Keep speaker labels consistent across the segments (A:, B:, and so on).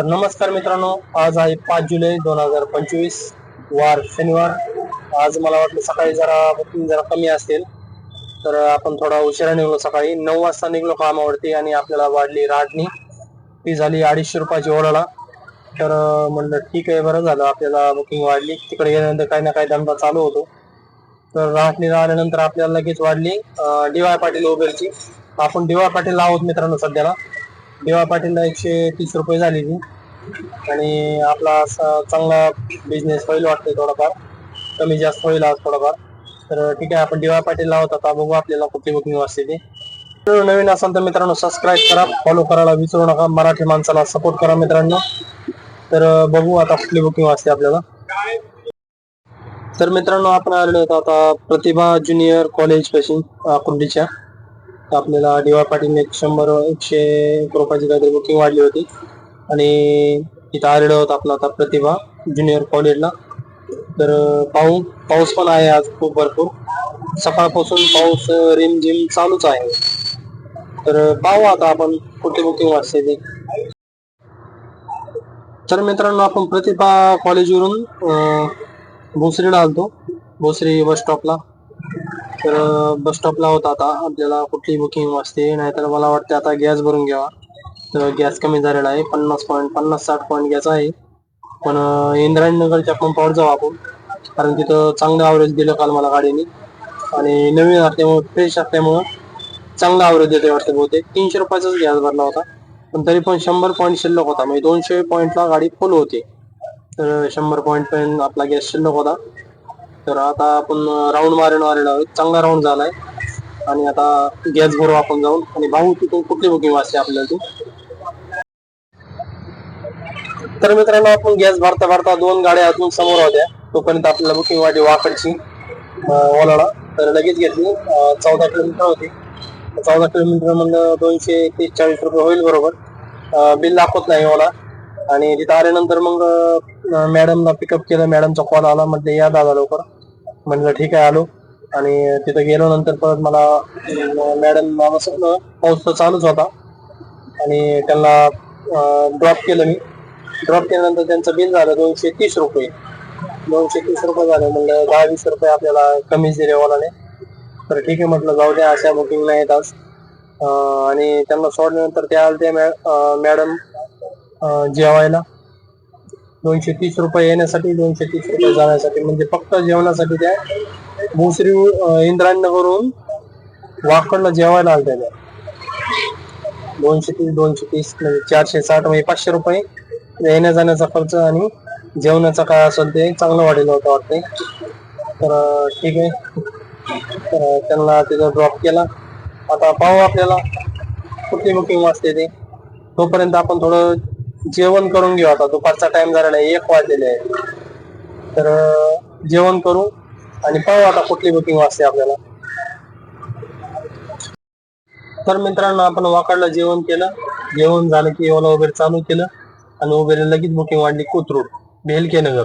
A: तर नमस्कार मित्रांनो आज आहे पाच जुलै दोन हजार पंचवीस वार शनिवार. आज मला वाटलं सकाळी जरा बुकिंग जरा कमी असेल तर आपण थोडा उशिरा निघलो सकाळी. नऊ वाजता निघलो कामावरती आणि आपल्याला वाढली राडणी ती झाली अडीचशे रुपयाची ओढाला तर म्हणलं ठीक आहे बरं झालं आपल्याला बुकिंग वाढली. तिकडे गेल्यानंतर काही ना काही धंदा चालू होतो. तर राहणीला आल्यानंतर आपल्याला लगेच वाढली डी वाय पाटील उबेरची आपण डी वाय पाटील आहोत मित्रांनो सध्याला. देवा पाटीलला एकशे तीस रुपये झाली ती आणि आपला असा चांगला बिझनेस होईल वाटतोय थोडाफार. कमी जास्त होईल आज थोडाफार. तर ठीक आहे आपण डिवा पाटील लावत आता. बघू आपल्याला कुठली बुकिंग वाजते ती. नवीन असाल तर मित्रांनो सबस्क्राईब करा. फॉलो करायला विसरू नका. मराठी माणसाला सपोर्ट करा मित्रांनो. तर बघू आता कुठली बुकिंग वाजते आपल्याला. तर मित्रांनो आपण आलेलो होतो आता प्रतिभा ज्युनियर कॉलेज पाशी कुंडीच्या तर आपल्याला डीवाय पाटील एक शंभर एकशे एक रुपयाची काहीतरी बुकिंग वाढली होती. आणि इथं आलेलो होता आपला आता प्रतिभा ज्युनियर कॉलेजला तर पाऊस पाऊस पण आहे आज खूप भरपूर. सकाळपासून पाऊस रिमझिम चालूच आहे. तर पाहू आता आपण कुठे बुकिंग वाचते तर मित्रांनो आपण प्रतिभा कॉलेजवरून भोसरीला आलतो. भोसरी बस स्टॉपला तर बस स्टॉपला होता आता. आपल्याला कुठली बुकिंग वाजते नाहीतर मला वाटते आता गॅस भरून घ्यावा. तर गॅस कमी झालेला आहे. पन्नास पॉईंट पन्नास साठ पॉईंट गॅस आहे. पण अं, इंद्रायणनगरच्या पंपावर जाऊ आपण. कारण तिथं चांगलं ॲव्हरेज दिलं काल मला गाडीने. आणि नवीन असल्यामुळे फ्रेश असल्यामुळं चांगला ॲव्हरेज देते वाटतं बहुतेक. तीनशे रुपयाचाच गॅस भरला होता. पण तरी पण शंभर पॉईंट शिल्लक होता. म्हणजे दोनशे पॉईंटला गाडी फुल होती. तर शंभर पॉईंट पर्यंत आपला गॅस शिल्लक होता. तर आता आपण राऊंड मारून आलेलो आहोत चांगला राऊंड झालाय. आणि आता गॅस भरू आपण जाऊन. आणि भाऊ तिथून कुठली बुकिंग वाचते आपल्याला तू? तर मित्रांनो आपण गॅस भरता भरता दोन गाड्या अजून समोर होत्या. तोपर्यंत आपल्याला बुकिंग वाटली वाकडची ओलाडा. ओलाला तर लगेच घेतली. चौदा किलोमीटर होती. चौदा किलोमीटर म्हणलं दोनशे तीस चाळीस रुपये होईल बरोबर. बिल दाखवत नाही ओला. आणि तिथं आल्यानंतर मग मॅडमला पिकअप केलं. मॅडमचा कॉल आला. म्हटलं या दादा लवकर. म्हणलं ठीक आहे आलो. आणि तिथं गेलो नंतर परत मला मॅडम मला सांगलं पाऊस तर चालूच होता. आणि त्यांना ड्रॉप केलं मी. ड्रॉप केल्यानंतर त्यांचं बिल झालं दोनशे तीस रुपये. दोनशे तीस रुपये झाले. म्हणलं दहा वीस रुपये आपल्याला कमीच दिले ओलाने तर ठीक आहे म्हटलं जाऊ द्या अशा बुकिंग नाहीत आज आणि त्यांना सोडल्यानंतर त्या आल्या मॅडम. जेवायला. दोनशे तीस रुपये येण्यासाठी दोनशे तीस रुपये जाण्यासाठी. म्हणजे फक्त जेवणासाठी त्या भोसरी इंद्रायणनगरहून वाकडला जेवायला आल्या त्या. दोनशे तीस दोनशे तीस म्हणजे चारशे साठ म्हणजे पाचशे रुपये येण्या जाण्याचा खर्च आणि जेवणाचा काय असेल ते चांगलं वाटेल होतं वाटते तर ठीक आहे. तर त्यांना तिथं ड्रॉप केला. आता पाहू आपल्याला कुठली बुकिंग वाजते ते. तोपर्यंत आपण थोडं जेवण करून घेऊ आता. दुपारचा टाइम झाला नाही एक वाजलेले आहे. तर जेवण करू आणि पाहू आता कुठली बुकिंग वाजते आपल्याला. तर मित्रांनो आपण वाकडला जेवण केलं. जेवण झालं की ओला वगैरे चालू केलं. आणि वगैरे लगेच बुकिंग वाढली कोथरूड बेलके नगर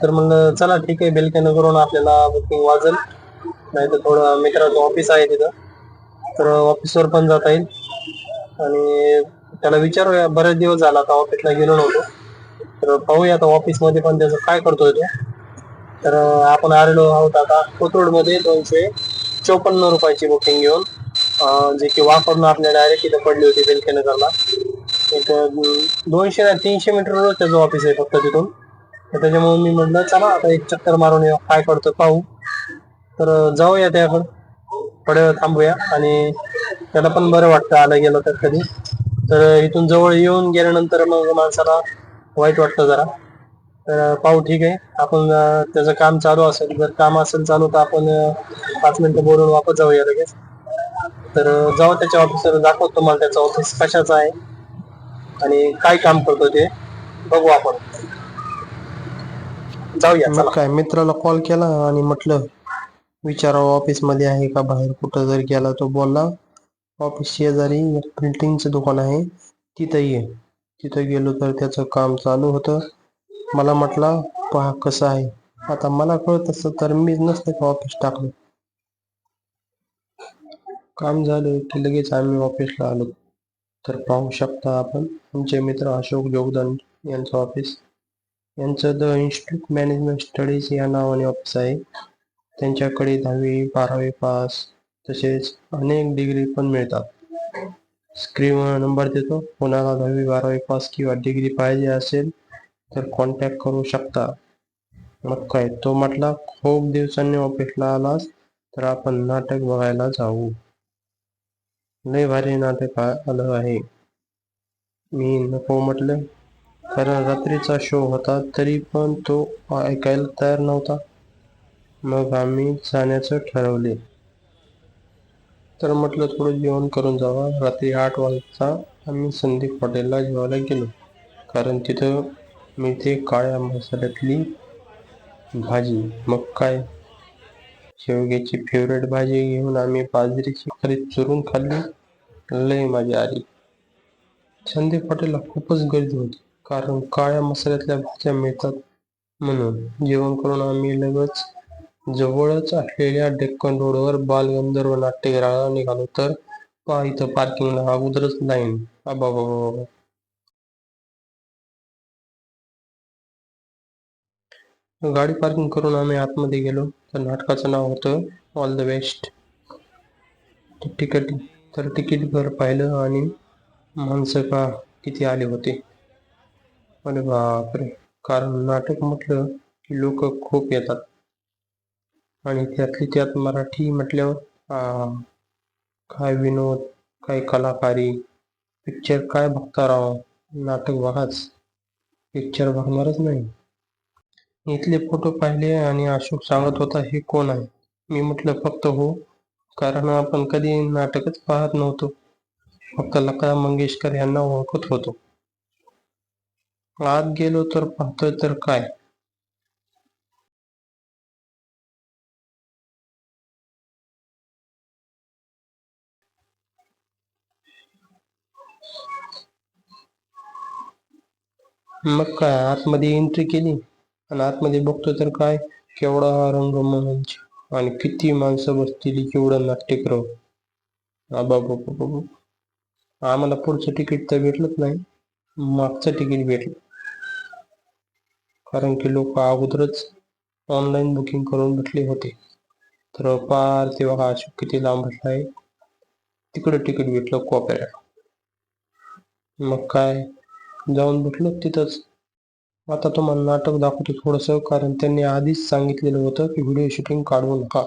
A: तर म्हणलं चला ठीक आहे बेलकेनगरून आपल्याला बुकिंग वाजल. नाही तर थोडं मित्राचं ऑफिस आहे तिथं. तर ऑफिसवर पण जाता येईल. आणि त्याला विचारूया बरेच दिवस झाला आता ऑफिसला गेलो नव्हतो. तर पाहूया आता ऑफिसमध्ये पण त्याचं काय करतोय तो. तर आपण आलेलो आहोत आता कोथरूडमध्ये दोनशे चौपन्न रुपयाची बुकिंग घेऊन. जे की वापरून आपल्या डायरेक्ट इथं पडली होती बेलके नगरला एक दोनशे तीनशे मीटर त्याचं ऑफिस आहे फक्त तिथून. तर त्याच्यामुळे मी म्हटलं चला आता एक चक्कर मारून येऊ काय करतो पाहू. तर जाऊया त्याकडं. थोड्या वेळ थांबूया आणि त्याला पण बरं वाटतं आलं गेलं तर कधी. तर इथून जवळ येऊन गेल्यानंतर मग माणसाला वाईट वाटतं जरा. तर पाहू ठीक आहे. आपण त्याचं काम चालू असेल. जर काम असेल चालू तर आपण पाच मिनिटं बोलून वापस जाऊया लगेच. तर जाऊ त्याच्या ऑफिसर दाखवतो मला त्याचं ऑफिस कशाचं आहे आणि काय काम करतो ते. बघू आपण. जाऊया
B: मग काय मित्राला कॉल केला आणि म्हटलं विचारावं ऑफिसमध्ये आहे का बाहेर? कुठं जर गेला तो बोलला. ऑफिस शेजारी एक प्रिंटिंगचं दुकान आहे. तिथं ये तिथं गेलो तर त्याचं काम चालू होतं. मला म्हटला पहा कसं आहे? आता मला कळत असतं तर मीच नसतं का ऑफिस टाकलं? काम झालं की लगेच आम्ही ऑफिसला आलो. तर पाहू शकता आपण आमचे मित्र अशोक जोगदान यांचं ऑफिस. यांचं द इन्स्टिट्यूट मॅनेजमेंट स्टडीज या नावाने ऑफिस आहे. त्यांच्याकडे दहावी बारावी पास तसेच अनेक डिग्री पण मिळतात. स्क्रीनवर नंबर देतो. कोणाला दहावी बारावी पास किंवा डिग्री पाहिजे असेल तर कॉन्टॅक्ट करू शकता. मग काय? तो म्हटला खूप दिवसांनी ऑफिसला आलास तर आपण नाटक बघायला जाऊ. लय भारी नाटक आलं आहे. मी नको म्हटलं. कारण रात्रीचा शो होता तरी पण तो ऐकायला तयार नव्हता. मग आम्ही जाण्याचं ठरवले. तर म्हटलं थोडं जेवण करून जावा. रात्री आठ वाजता आम्ही संदीप हॉटेलला जेवायला गेलो. कारण तिथं मी ते काळ्या मसाल्यातली भाजी. मग काय? शेवग्याची फेवरेट भाजी घेऊन आम्ही बाजरीची खरी चुरून खाल्ली. लय माझी आली. संदीप हॉटेलला खूपच गर्दी होती. कारण काळ्या मसाल्यातल्या भाज्या मिळतात म्हणून. जेवण करून आम्ही लगेच जवळच असलेल्या डेक्कन रोडवर बालगंधर्व नाट्यगृहाला निघालो तर पहा इथं पार्किंगला अगोदरच लाईन अबा गाडी पार्किंग करून आम्ही आतमध्ये गेलो. तर नाटकाचं नाव होतं ऑल द बेस्ट तिकीट तर तिकीट घर पाहिलं आणि माणसं का किती आले होते? अरे बापरे. कारण नाटक म्हटलं की लोक खूप येतात. आणि त्यातली त्यात मराठी म्हटल्यावर काय विनोद काय कलाकारी पिक्चर काय बघता राव? नाटक बघाच. पिक्चर बघणारच नाही. इथले फोटो पाहिले आणि अशोक सांगत होता हे कोण आहे? मी म्हटलं फक्त हो. कारण आपण कधी नाटकच पाहत नव्हतो. फक्त लता मंगेशकर यांना ओळखत होतो. आत गेलो तर पाहतोय तर काय? मग काय आतमध्ये एंट्री केली. आणि आतमध्ये बघतो तर काय केवढा रंगमंच. आणि किती माणसं बसतील केवढं नाट्यगृह आबाबाबाबाबा. आम्हाला पुढचं तिकीट तर भेटलंच नाही. मागचं तिकीट भेटलं. कारण की लोक अगोदरच ऑनलाईन बुकिंग करून भेटले होते. तर पार तेव्हा बघा अशोक किती लांब भेटला आहे. तिकडं तिकीट भेटलं कोपऱ्यात मग काय? जाऊन भेटलो तिथंच. आता तुम्हाला नाटक दाखवतो थोडस कारण त्यांनी आधीच सांगितलेलं होतं की व्हिडिओ शूटिंग काढू नका.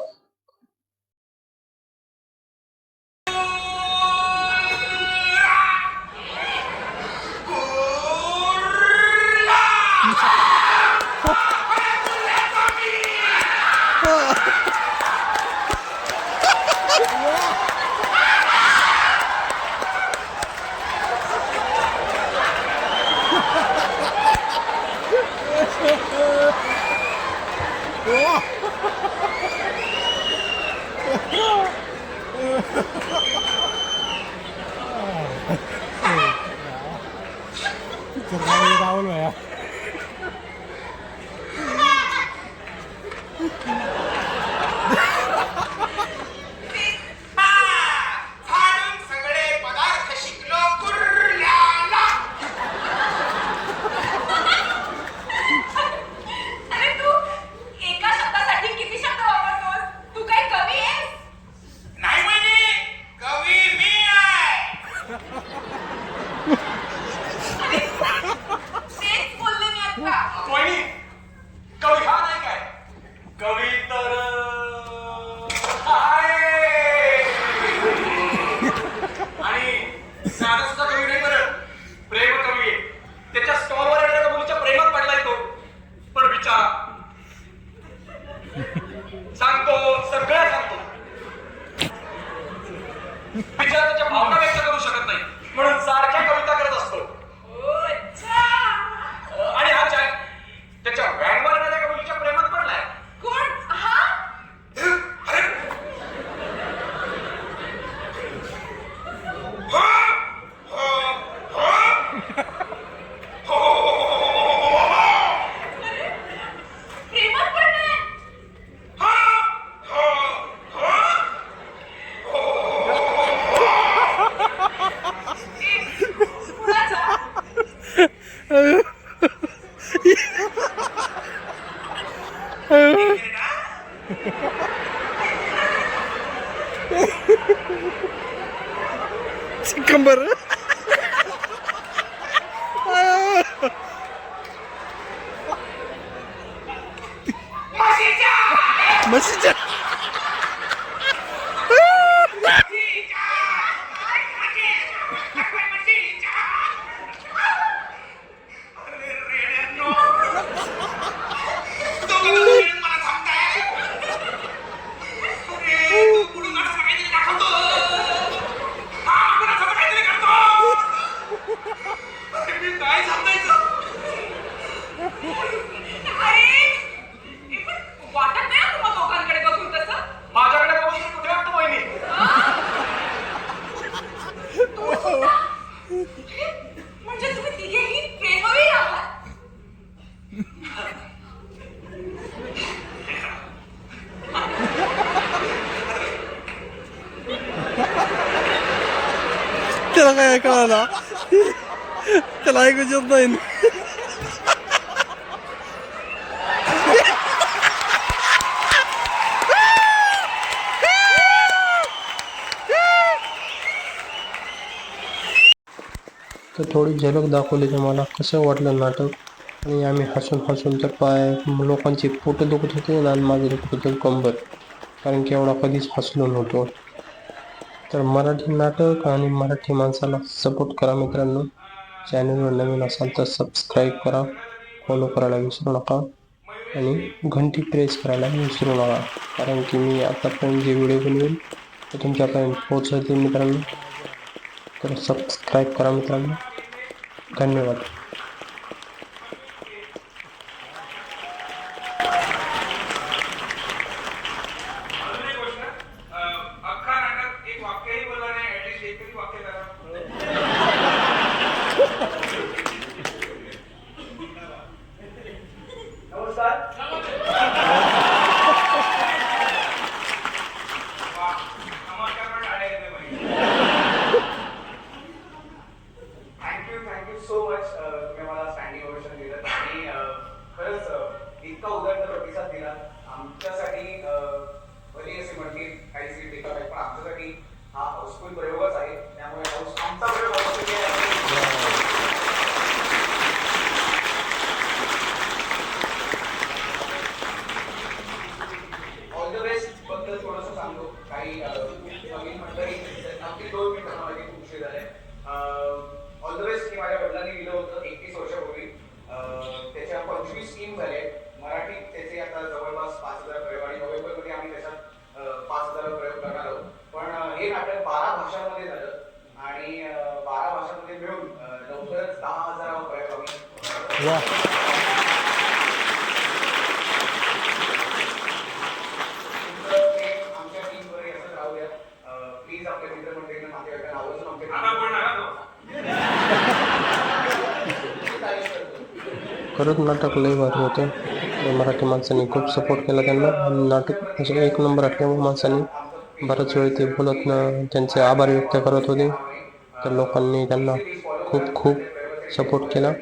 C: Come burger. ना
D: त्याला येत नाही.
E: तर थोडी झलक दाखवली तुम्हाला कसं वाटलं नाटक. आणि आम्ही हसून हसून तर पाय लोकांची पोटं दुखत होते आणि माझं दुखत होतं कंबर. कारण की एवढा कधीच हसलो नव्हतो. तर मराठी नाटक आणि मराठी माणसाला सपोर्ट करा मित्रांनो. चॅनलवर नवीन असाल तर सबस्क्राईब करा. फॉलो करायला विसरू नका. आणि घंटी प्रेस करायला विसरू नका. कारण की मी आतापर्यंत जे व्हिडिओ बनवेल ते तुमच्यापर्यंत पोहोचवते मित्रांनो. तर सबस्क्राईब करा मित्रांनो. धन्यवाद.
B: आपले खरंच नाटक
E: लय भारी होतं मराठी माणसांनी खूप सपोर्ट केला त्यांना. नाटक असं एक नंबर असल्यामुळे माणसांनी. बऱ्याच वेळी ते बोलत त्यांचे आभार व्यक्त करत होते. तर लोकांनी त्यांना खूप खूप सपोर्ट केला.